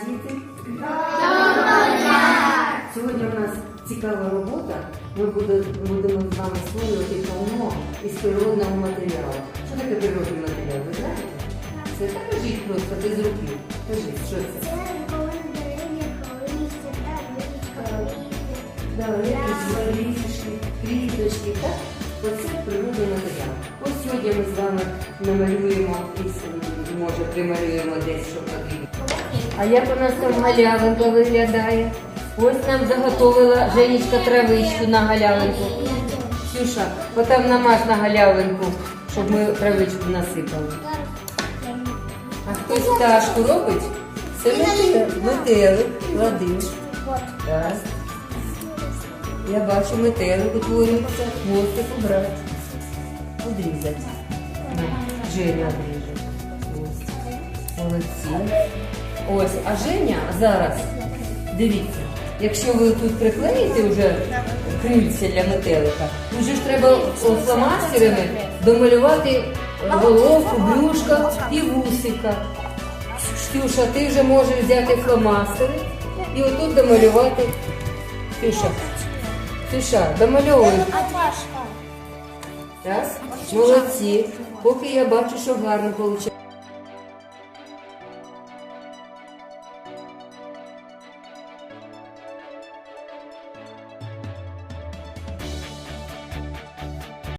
діти? Сьогодні у нас цікава робота. Ми будемо з вами створювати полно із природного матеріалу. Що таке природний матеріал? Ви знаєте? Це так кажіть просто без руки. Кажіть, що це? Це коли на дерев'ях листя, так, листя, Да, квіточки, так? Оце природний матеріал. Ось сьогодні ми з вами намалюємо із, може, прималюємо десь, що потрібно. А як у нас там галявинка виглядає? Ось нам заготовила Женечка травичку на галявинку. Ксюша, потім намаж на галявинку, щоб ми травичку насипали. А хтось пташку робить? Це метелик. Клади. Так. Я бачу метелик утворюється. Хвостик убрати. Одрізати. Женя одріже. Ось. Молодці. Ось, а Женя зараз, дивіться, якщо ви тут приклеїте вже крильця для метелика, тут же ж треба фломастерами домалювати головку, брюшка і вусика. Ксюша, ти вже можеш взяти фломастери і отут домалювати. Ксюша, Ксюша, домальовуй. Раз. Молодці. Поки я бачу, що гарно виходить.